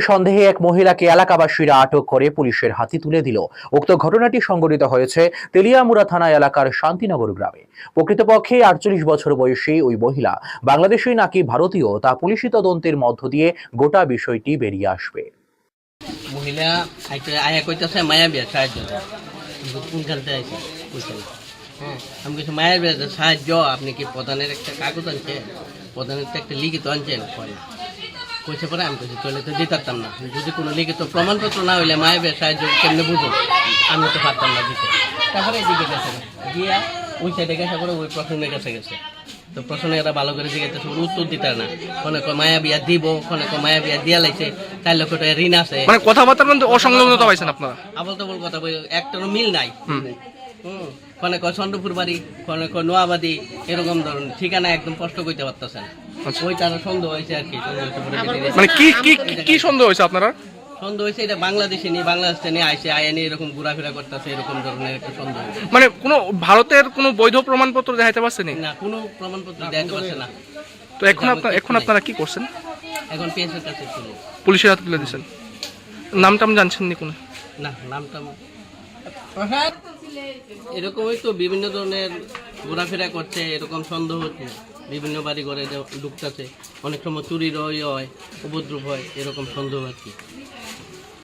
সন্দেহে এক মহিলাকে এলাকাবাসীরা আটক করে পুলিশের হাতে তুলে দিল। উক্ত ঘটনাটি সংঘটিত হয়েছে তেলিয়ামুড়া থানা এলাকার শান্তিনগর গ্রামে। প্রকৃতপক্ষে আটচল্লিশ বছর বয়সী ওই মহিলা বাংলাদেশি নাকি ভারতীয় তা পুলিশি তদন্তের মধ্য দিয়ে গোটা বিষয়টি বেরিয়ে আসবে। মহিলা হ্যাঁ সাহায্য, আপনি কি প্রধানের একটা কাগজ আনছেন? প্রধানের একটা লিখিত আনছেন কইছে পরে আমি কইছি চলে তো দিতাম না। যদি কোনো লিখিত প্রমাণপত্র না হইলে মায়ের বিয়া সাহায্য কেমনে বুঝো আমি তো পারতাম না দিতে। তারপরে এদিকে গেছে গিয়া ওই সাইডে গেছে করে ওই প্রশ্নের কাছে গেছে। তো প্রশ্নে এরা ভালো করে জিজ্ঞাসা করে উত্তর দিতে না? কোনে কয় মায়া বিয়া দিব কোনে কয় মায়া বিয়া দিয়া লাইছে চার লক্ষ টাকা ঋণ আছে। মানে কথাবার্তার মধ্যে অসংলগ্নতা পাইছেন আপনারা? আবল তাবল কথা বই একটারও মিল নাই। কোনে কয় চন্দ্রপুর বাড়ি কোনে কয় নোয়াবাদী এরকম ধরুন ঠিকানা একদম স্পষ্ট কইতে পারতেছে আচ্ছা। ওই তার সন্দেহ হয়েছে আর কি। মানে কি কি কি সন্দেহ হয়েছে আপনারা? সন্দেহ হয়েছে এটা বাংলাদেশে নিয়ে বাংলাদেশ নিয়ে আইসে আইনে এরকম ঘোরাফেরা করতেছে এরকম ধরনের একটা সন্দেহ মানে কোনো ভারতের কোনো বৈধ প্রমাণপত্র দেখাইতে পারছেন না? কোনো প্রমাণপত্র দেখাতে পারছে না। তো এখন আপনার এখন আপনারা কি করছেন? এখন পিএসের কাছে পুলিশের হাতে তুলে দিয়েছেন। নাম টাম জানছেন নি কোনো? না নামটা এরকমই তো বিভিন্ন ধরনের ঘোরাফেরা করছে, এরকম সন্দেহ হচ্ছে, বিভিন্ন বাড়ি ঘরে ঢুকতেছে, অনেক সময় চুরির হয়, উপদ্রব হয়, এরকম সন্দেহ আর কি